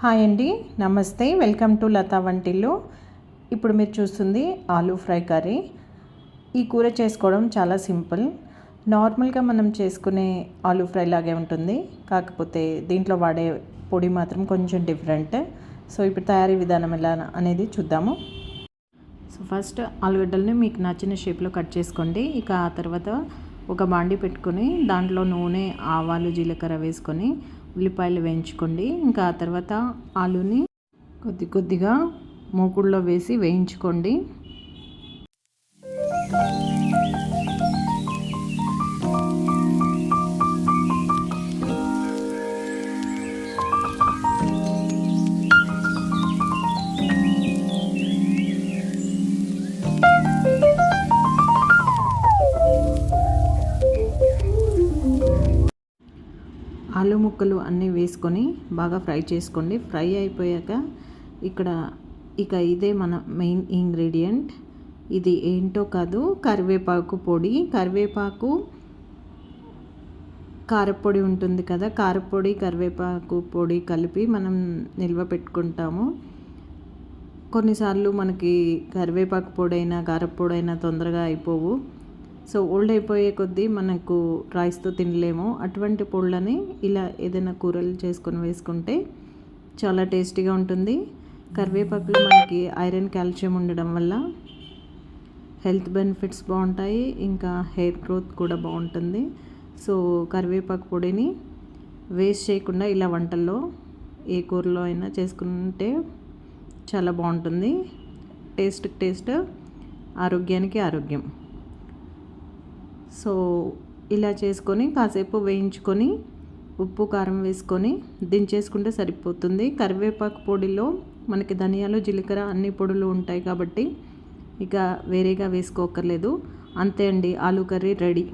Hi అండి నమస్తే. Welcome to Lata వంటిల్లు. ఇప్పుడు మీరు చూస్తుంది ఆలూ ఫ్రై కర్రీ. ఈ కూర చేసుకోవడం చాలా సింపుల్. నార్మల్గా మనం చేసుకునే ఆలూ ఫ్రై లాగే ఉంటుంది. కాకపోతే దీంట్లో వాడే పొడి మాత్రం కొంచెం డిఫరెంట్. సో ఇప్పుడు తయారీ విధానం ఎలా అనేది చూద్దాము. సో ఫస్ట్ ఆలుగడ్డల్ని మీకు నచ్చిన షేప్లో కట్ చేసుకోండి. ఇక ఆ తర్వాత ఒక బాండి పెట్టుకొని దాంట్లో నూనె ఆవాలు జీలకర్ర వేసుకొని ఉల్లిపాయలు వేయించుకోండి. ఇంకా ఆ తర్వాత ఆలుని కొద్ది కొద్దిగా మూకుడులో వేసి వేయించుకోండి. ఆలు ముక్కలు అన్నీ వేసుకొని బాగా ఫ్రై చేసుకోండి. ఫ్రై అయిపోయాక ఇక్కడ ఇక ఇదే మన మెయిన్ ఇంగ్రీడియంట్. ఇది ఏంటో కాదు కరివేపాకు పొడి. కరివేపాకు కారపొడి ఉంటుంది కదా కారపొడి కరివేపాకు పొడి కలిపి మనం నిల్వ పెట్టుకుంటాము. కొన్నిసార్లు మనకి కరివేపాకు పొడైనా కారపొడైనా తొందరగా అయిపోవు. సో ఓల్డ్ అయిపోయే కొద్దీ మనకు రైస్తో తినలేము. అటువంటి పొళ్ళని ఇలా ఏదైనా కూరలు చేసుకొని వేసుకుంటే చాలా టేస్టీగా ఉంటుంది. కరివేపాకులో మనకి ఐరన్ కాల్షియం ఉండడం వల్ల హెల్త్ బెనిఫిట్స్ బాగుంటాయి. ఇంకా హెయిర్ గ్రోత్ కూడా బాగుంటుంది. సో కరివేపాకు పొడిని వేస్ట్ చేయకుండా ఇలా వంటల్లో ఏ కూరలో అయినా చేసుకుంటే చాలా బాగుంటుంది. టేస్ట్ టేస్ట్ ఆరోగ్యానికి ఆరోగ్యం. సో ఇలా చేసుకొని కాసేపు వేయించుకొని ఉప్పు కారం వేసుకొని దించేసుకుంటే సరిపోతుంది. కరివేపాకు పొడిలో మనకి ధనియాలు జీలకర్ర అన్ని పొడులు ఉంటాయి కాబట్టి ఇక వేరేగా వేసుకోకర్లేదు అంతే అండి ఆలూ కర్రీ రెడీ.